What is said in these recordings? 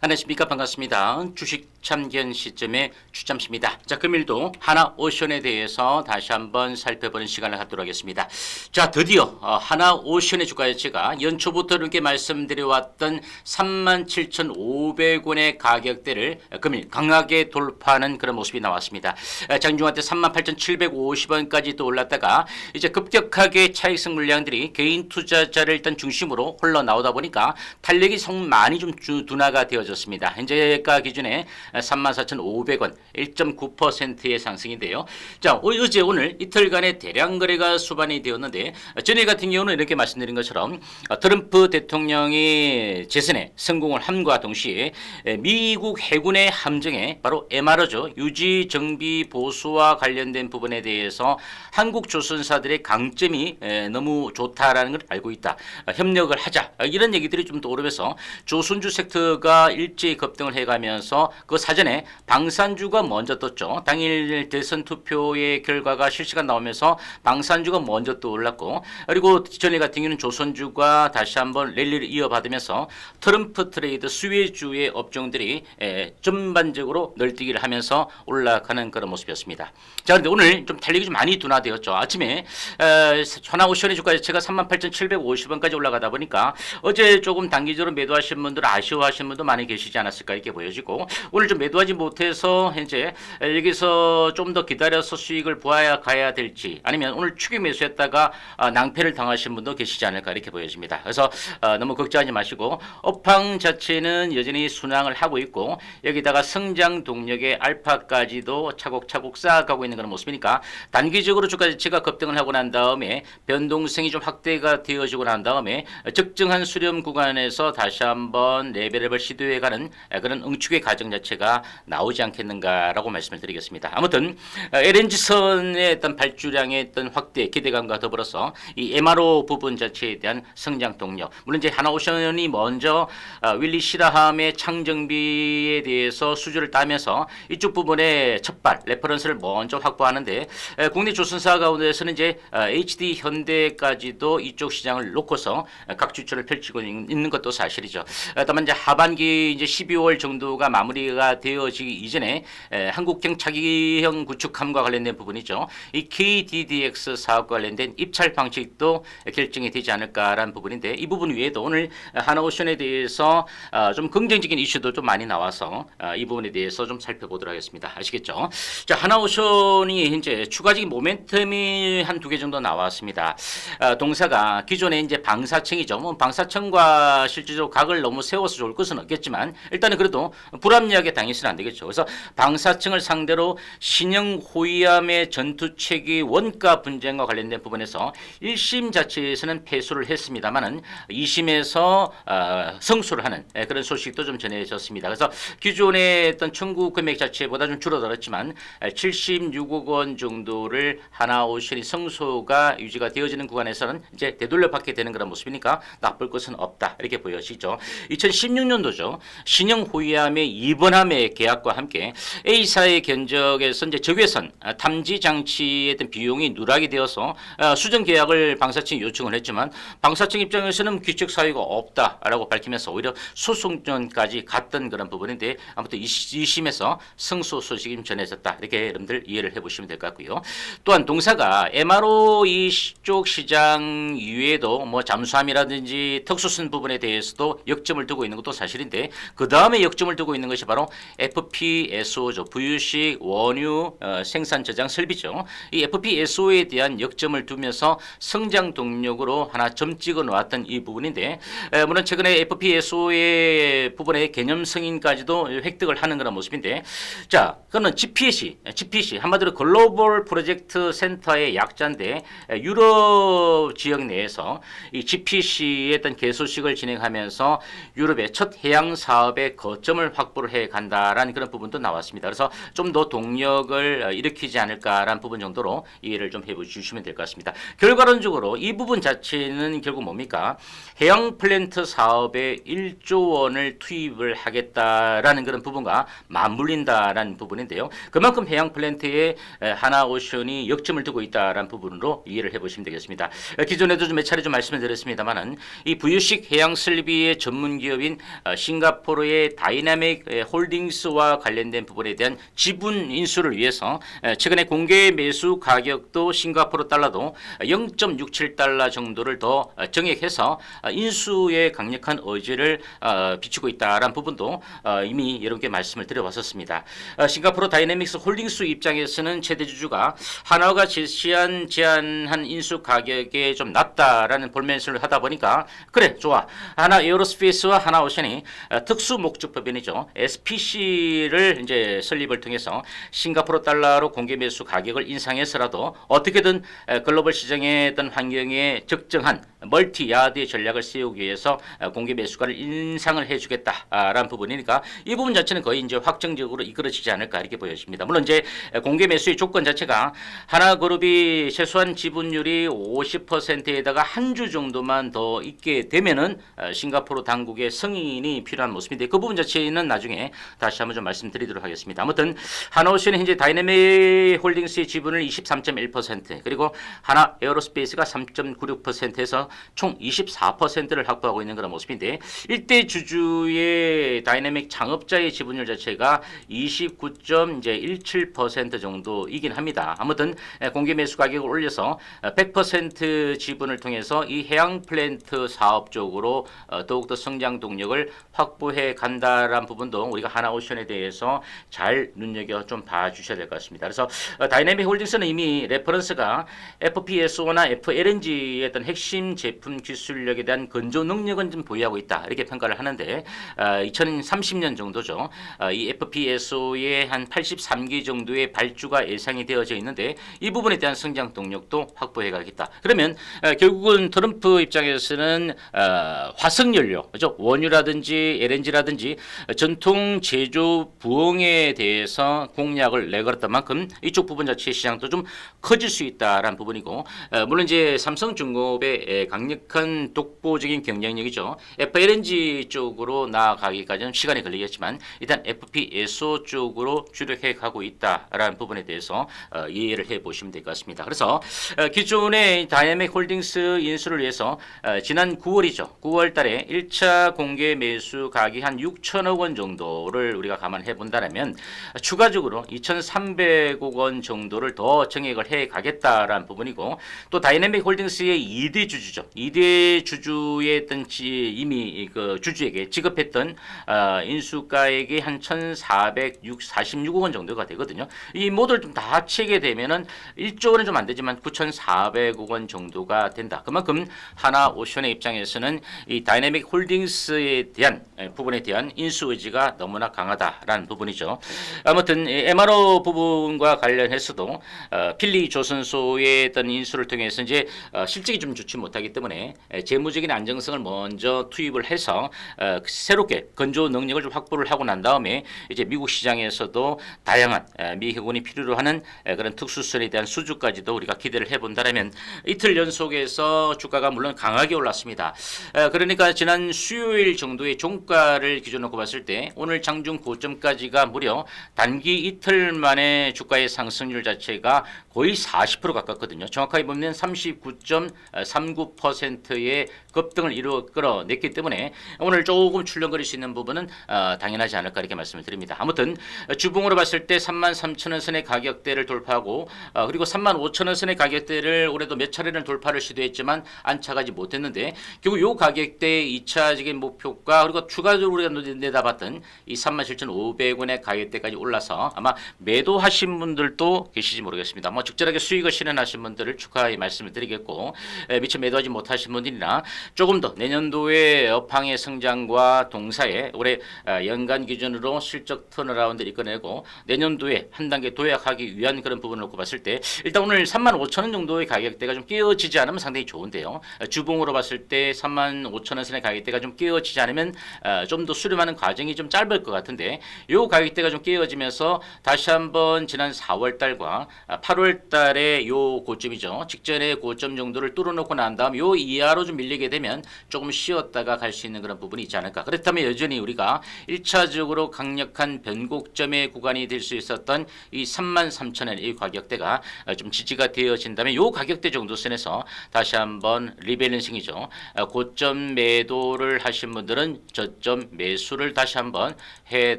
안녕하십니까 반갑습니다. 주식 참견 시점의 추잠씨입니다. 자 금일도 하나오션에 대해서 다시 한번 살펴보는 시간을 갖도록 하겠습니다. 자 드디어 어, 하나오션의 주가 가치가 연초부터 이렇게 말씀드려왔던 37,500원의 가격대를 금일 강하게 돌파하는 그런 모습이 나왔습니다. 어, 장중한 때 38,750원까지 또 올랐다가 이제 급격하게 차익성 물량들이 개인 투자자를 일단 중심으로 흘러나오다 보니까 탄력이 성 많이 좀 주- 둔화가 되어졌습니다. 현재가 기준에 34,500원 1.9%의 상승인데요. 자, 어- 어제 오늘 이틀간의 대량 거래가 수반이 되었는데 어, 전일 같은 경우는 이렇게 말씀드린 것처럼 어, 트럼프 대통령이 재선에 성공을 함과 동시에 에, 미국 해군의 함정에 바로 MRO죠. 유지 정비 보수와 관련된 부분에 대해서 한국 조선사들의 강점이 에, 너무 좋다라는 걸 알고 있다. 어, 협력을 하자. 어, 이런 얘기들이 좀 떠오르면서 조선주 섹터가 일제히 급등을 해가면서 그 사전에 방산주가 먼저 떴죠. 당일 대선 투표의 결과가 실시간 나오면서 방산주가 먼저 떠올랐고 그리고 전일 같은 경우는 조선주가 다시 한번 랠리를 이어받으면서 트럼프 트레이드 수혜주의 업종들이 에, 전반적으로 널뛰기를 하면서 올라가는 그런 모습이었습니다. 자, 그런데 오늘 좀 탄력이 좀 많이 둔화되었죠. 아침에 에, 하나오션의 주가 자체가 38,750원까지 올라가다 보니까 어제 조금 단기적으로 매도하신 분들 아쉬워하신 분도 많이 계시지 않았을까 이렇게 보여지고 오늘 좀 매도하지 못해서 현재 에, 여기서 좀 더 기다려서 수익을 보아야 가야 될지 아니면 오늘 추격 매수했다가 아, 낭패를 당하신 분도 계시지 않을까 이렇게 보여집니다. 그래서 어, 너무 걱정하지 마시고 업황 자체는 여전히 순항을 하고 있고 여기다가 성장 동력의 알파까지도 차곡차곡 쌓아가고 있는 그런 모습이니까 단기적으로 주가 자체가 급등을 하고 난 다음에 변동성이 좀 확대가 되어지고 난 다음에 적정한 수렴 구간에서 다시 한번 레벨업을 시도해가는 그런 응축의 과정 자체가 나오지 않겠는가라고 말씀을 드리겠습니다. 아무튼 LNG선의 어떤 발주량의 어떤 확대 기대감과 더불어서 이 MRO 부분 자체에 대한 성장 동력 물론 이제 하나오션이 먼저 어, 윌리 시라함의 창정비에 대해서 수주를 따면서 이쪽 부분에 첫발 레퍼런스를 먼저 확보하는데 에, 국내 조선사 가운데서는 이제 어, HD 현대까지도 이쪽 시장을 놓고서 어, 각 주철을 펼치고 있- 있는 것도 사실이죠. 어, 다만 이제 하반기 이제 12월 정도가 마무리가 되어지기 이전에 에, 한국형 차기형 구축함과 관련된 부분이죠. 이 KDDX 사업과 관련된 입찰 방식도 결정이 되지 않을까라는 부분인데 이 부분 외에도 오늘 하나오션에 대해서 어, 좀 긍정적인 이슈도 좀 많이 나와서 어, 이 부분에 대해서 좀 살펴보도록 하겠습니다. 아시겠죠? 자, 하나오션이 현재 추가적인 모멘텀이 한 두 개 정도 나왔습니다. 어, 동사가 기존에 이제 방사청이죠. 뭐 방사청과 실질적으로 각을 너무 세워서 좋을 것은 없겠지만 일단은 그래도 불합리하게 당해서는 안 되겠죠. 그래서 방사청을 상대로 신형 호위함의 전투체계 원가 분쟁과 관련된 부분에서 1심 자체에서는 패소를 했습니다만은 2심에서 어, 성소를 하는 예, 그런 소식도 좀 전해졌습니다. 그래서 기존의 어떤 청구 금액 자체보다 좀 줄어들었지만 76억 원 정도를 하나오션이 성소가 유지가 되어지는 구간에서는 이제 되돌려 받게 되는 그런 모습이니까 나쁠 것은 없다 이렇게 보여지죠. 2016년도죠. 신형 호위함의 이번함 의 계약과 함께 A사의 견적에서 이제 적외선 아, 탐지 장치의 어떤 비용이 누락이 되어서 아, 수정 계약을 방사청이 요청을 했지만 방사청 입장에서는 규칙 사유가 없다라고 밝히면서 오히려 소송전까지 갔던 그런 부분인데 아무튼 이, 시- 이 심에서 승소 소식이 좀 전해졌다 이렇게 여러분들 이해를 해보시면 될 것 같고요. 또한 동사가 MRO 이쪽 시장 이외에도 뭐 잠수함이라든지 특수선 부분에 대해서도 역점을 두고 있는 것도 사실인데 그 다음에 역점을 두고 있는 것이 바로 FPSO죠. 부유식 원유 어, 생산 저장 설비죠. 이 FPSO에 대한 역점을 두면서 성장 동력으로 하나 점 찍어 놓았던 이 부분인데 에, 물론 최근에 FPSO의 부분의 개념 승인까지도 획득을 하는 그런 모습인데 자 그거는 GPC, GPC 한마디로 글로벌 프로젝트 센터의 약자인데 에, 유럽 지역 내에서 이 GPC의 어떤 개소식을 진행하면서 유럽의 첫 해양 사업의 거점을 확보를 해 간다. 한다라는 그런 부분도 나왔습니다. 그래서 좀 더 동력을 어, 일으키지 않을까라는 부분 정도로 이해를 좀 해주시면 될 것 같습니다. 결과론적으로 이 부분 자체는 결국 뭡니까? 해양 플랜트 사업에 1조 원을 투입을 하겠다라는 그런 부분과 맞물린다라는 부분인데요. 그만큼 해양 플랜트에 에, 하나오션이 역점을 두고 있다라는 부분으로 이해를 해보시면 되겠습니다. 에, 기존에도 좀 몇 차례 좀 말씀을 드렸습니다만은 이 부유식 해양 설비의 전문 기업인 어, 싱가포르의 다이나믹 에, 홀딩스와 관련된 부분에 대한 지분 인수를 위해서 에, 최근에 공개 매수 가격도 싱가포르 달러도 0.67달러 정도를 더 어, 정액해서 어, 인수에 강력한 의지를 어, 비추고 있다라는 부분도 어, 이미 여러분께 말씀을 드려왔었습니다. 어, 싱가포르 다이내믹스 홀딩스 입장에서는 최대 주주가 하나가 제시한 제한한 인수 가격에 좀 낮다라는 볼멘스를 하다 보니까 그래 좋아 하나 에어로스페이스와 하나 오션이 어, 특수 목적 법인이죠 SPC를 이제 설립을 통해서 싱가포르 달러로 공개 매수 가격을 인상해서라도 어떻게든 에, 글로벌 시장의 어떤 환경에 적정한 멀티 야드의 전략을 세우기 위해서 어, 공개 매수가를 인상을 해주겠다라는 부분이니까 이 부분 자체는 거의 이제 확정적으로 이끌어지지 않을까 이렇게 보여집니다. 물론 이제 공개 매수의 조건 자체가 하나그룹이 최소한 지분율이 50%에다가 한 주 정도만 더 있게 되면은 어, 싱가포르 당국의 승인이 필요한 모습인데 그 부분 자체는 나중에 다시 한번 좀 말씀드리도록 하겠습니다. 아무튼 하나오션은 현재 다이내믹 홀딩스의 지분을 23.1% 그리고 하나 에어로스페이스가 3.96%에서 총 24%를 확보하고 있는 그런 모습인데 일대 주주의 다이내믹 창업자의 지분율 자체가 29.17% 정도이긴 합니다. 아무튼 에, 공개 매수 가격을 올려서 어, 100% 지분을 통해서 이 해양 플랜트 사업 쪽으로 어, 더욱더 성장 동력을 확보해 간다라는 부분도 우리가 하나오션에 대해서 잘 눈여겨 좀 봐주셔야 될 것 같습니다. 그래서 어, 다이내믹 홀딩스는 이미 레퍼런스가 FPSO나 FLNG의 어떤 핵심 제품 기술력에 대한 건조 능력은 좀 보유하고 있다 이렇게 평가를 하는데 어, 2030년 정도죠. 어, 이 FPSO의 한 83기 정도의 발주가 예상이 되어져 있는데 이 부분에 대한 성장 동력도 확보해 가겠다. 그러면 어, 결국은 트럼프 입장에서는 어, 화석 연료, 그죠? 원유라든지 LNG라든지 전통 제조 부엉에 대해서 공약을 내걸었던 만큼 이쪽 부분 자체 시장도 좀 커질 수 있다라는 부분이고 어, 물론 이제 삼성중공업의 에, 강력한 독보적인 경쟁력이죠. FLNG 쪽으로 나아가기까지는 시간이 걸리겠지만 일단 FPSO 쪽으로 주력해 가고 있다라는 부분에 대해서 어, 이해를 해 보시면 될 것 같습니다. 그래서 어, 기존의 다이내믹 홀딩스 인수를 위해서 어, 지난 9월이죠. 9월 달에 1차 공개 매수 가격이 한 6천억 원 정도를 우리가 감안해 본다면 추가적으로 2,300억 원 정도를 더 정액을 해 가겠다라는 부분이고 또 다이내믹 홀딩스의 2대 주주죠. 2대 주주의 어떤 지, 이미 그 주주에게 지급했던 어, 인수가액이 한 1,446억 원 정도가 되거든요. 이 모두를 좀 다 합치게 되면은 1조 원은 좀 안 되지만 9,400억 원 정도가 된다. 그만큼 하나 오션의 입장에서는 이 다이내믹 홀딩스에 대한 에, 부분에 대한 인수 의지가 너무나 강하다라는 부분이죠. 아무튼 이 MRO 부분과 관련해서도 어, 필리 조선소의 어떤 인수를 통해서 이제 어, 실적이 좀 좋지 못하 기 때문에 에, 재무적인 안정성을 먼저 투입을 해서 어, 새롭게 건조 능력을 좀 확보를 하고 난 다음에 이제 미국 시장에서도 다양한 에, 미 해군이 필요로 하는 에, 그런 특수선에 대한 수주까지도 우리가 기대를 해본다면 이틀 연속에서 주가가 물론 강하게 올랐습니다. 에, 그러니까 지난 수요일 정도의 종가를 기준 놓고 봤을 때 오늘 장중 고점까지가 무려 단기 이틀 만에 주가의 상승률 자체가 거의 40% 가깝거든요. 정확하게 보면 39.39%의 급등을 이루어 끌어냈기 때문에 오늘 조금 출렁거릴 수 있는 부분은 어, 당연하지 않을까 이렇게 말씀을 드립니다. 아무튼 어, 주봉으로 봤을 때 3만 3천 원 선의 가격대를 돌파하고 어, 그리고 3만 5천 원 선의 가격대를 올해도 몇 차례는 돌파를 시도했지만 안착하지 못했는데 결국 요 가격대 2차적인 목표가 그리고 추가적으로 우리가 내다봤던 이 3만 7천 5백 원의 가격대까지 올라서 아마 매도하신 분들도 계시지 모르겠습니다. 뭐 적절하게 수익을 실현하신 분들을 축하의 말씀을 드리겠고 에, 미처 매도하지 못하신 분들이나 조금 더 내년도에 업황의 성장과 동사에 올해 아, 연간 기준으로 실적 턴어라운드를 이끌어내고 내년도에 한 단계 도약하기 위한 그런 부분을 놓고 봤을 때 일단 오늘 3만 5천 원 정도의 가격대가 좀 끼어지지 않으면 상당히 좋은데요. 아, 주봉으로 봤을 때 3만 5천 원 선의 가격대가 좀 끼어지지 않으면 아, 좀더 수렴하는 과정이 좀 짧을 것 같은데 요 가격대가 좀 끼어지면서 다시 한번 지난 4월 달과 8월 달의 요 고점이죠. 직전의 고점 정도를 뚫어놓고 난 다음 요 이하로 좀 밀리게 되면 조금 쉬었다가 갈 수 있는 그런 부분이 있지 않을까. 그렇다면 여전히 우리가 1차적으로 강력한 변곡점의 구간이 될 수 있었던 이 3만 3천 원의 가격대가 어, 좀 지지가 되어진다면 요 가격대 정도 선에서 다시 한번 리밸런싱이죠. 어, 고점 매도를 하신 분들은 저점 매수를 다시 한번 해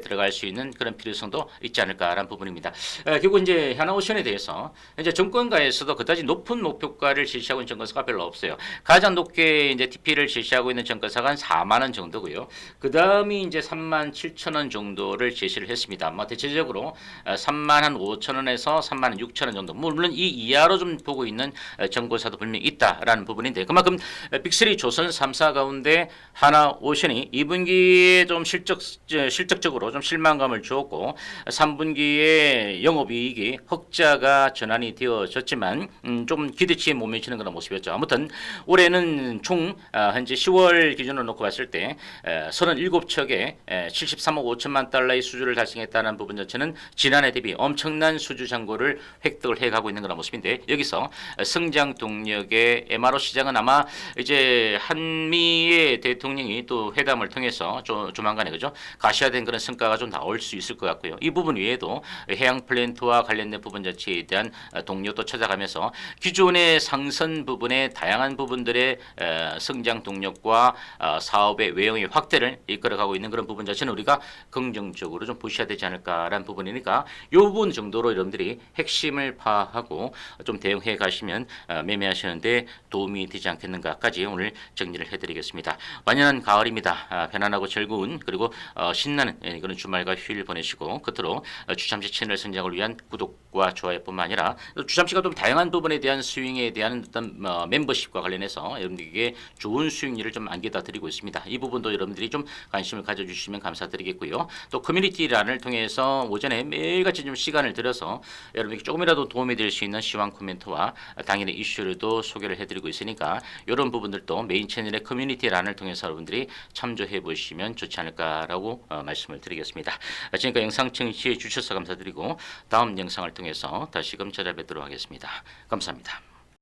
들어갈 수 있는 그런 필요성도 있지 않을까라는 부분입니다. 어, 결국 이제 하나오션에 대해서 이제 정권가에서도 그다지 높은 목표가를 제시하고 있는 정권사가 별로 없어요. 가장 높게 이제 TP를 제시하고 있는 정권사가 한 4만 원 정도고요. 그 다음이 이제 3만 7천 원 정도를 제시를 했습니다. 뭐 대체적으로 3만 한 5천 원에서 3만 한 6천 원 정도. 물론 이 이하로 좀 보고 있는 어, 정권사도 분명히 있다라는 부분인데 그만큼 어, 빅3 조선 3사 가운데 하나 오션이 2분기에 좀 실적 실적적으로 좀 실망감을 주었고 3분기에 영업이익이 흑자가 전 환이 되어졌지만 음, 좀 기대치에 못 미치는 그런 모습이었죠. 아무튼 올해는 총 아, 현재 10월 기준으로 놓고 봤을 때 에, 37척에 73억 5천만 달러의 수주를 달성했다는 부분 자체는 지난해 대비 엄청난 수주 잔고를 획득을 해가고 있는 그런 모습인데 여기서 성장 동력의 MRO 시장은 아마 이제 한미의 대통령이 또 회담을 통해서 조, 조만간에 그죠 가시화된 그런 성과가 좀 나올 수 있을 것 같고요. 이 부분 외에도 해양 플랜트와 관련된 부분 자체에 대한 어, 동력도 찾아가면서 기존의 상선 부분의 다양한 부분들의 에, 성장 동력과 어, 사업의 외형의 확대를 이끌어가고 있는 그런 부분 자체는 우리가 긍정적으로 좀 보셔야 되지 않을까라는 부분이니까 이 부분 정도로 여러분들이 핵심을 파악하고 좀 대응해 가시면 어, 매매하시는데 도움이 되지 않겠는가까지 오늘 정리를 해드리겠습니다. 완연한 가을입니다. 아, 편안하고 즐거운 그리고 어, 신나는 예, 그런 주말과 휴일 보내시고 끝으로 어, 주참시 채널 성장을 위한 구독과 좋아요뿐만 아니라 또 주참시가 좀 다양한 부분에 대한 스윙에 대한 어떤 어, 멤버십과 관련해서 여러분들에게 좋은 수익률을 좀 안겨다 드리고 있습니다. 이 부분도 여러분들이 좀 관심을 가져주시면 감사드리겠고요. 또 커뮤니티란을 통해서 오전에 매일같이 좀 시간을 들여서 여러분에게 조금이라도 도움이 될 수 있는 시황 코멘트와 당일의 이슈를도 소개를 해드리고 있으니까 이런 부분들도 메인 채널의 커뮤니티란을 통해서 여러분들이 참조해 보시면 좋지 않을까라고 어, 말씀을 드리겠습니다. 아, 지금까지 영상 청취해 주셔서 감사드리고 다음 영상을 통해서 다시금 찾아뵙도록 하겠습니다. 감사합니다.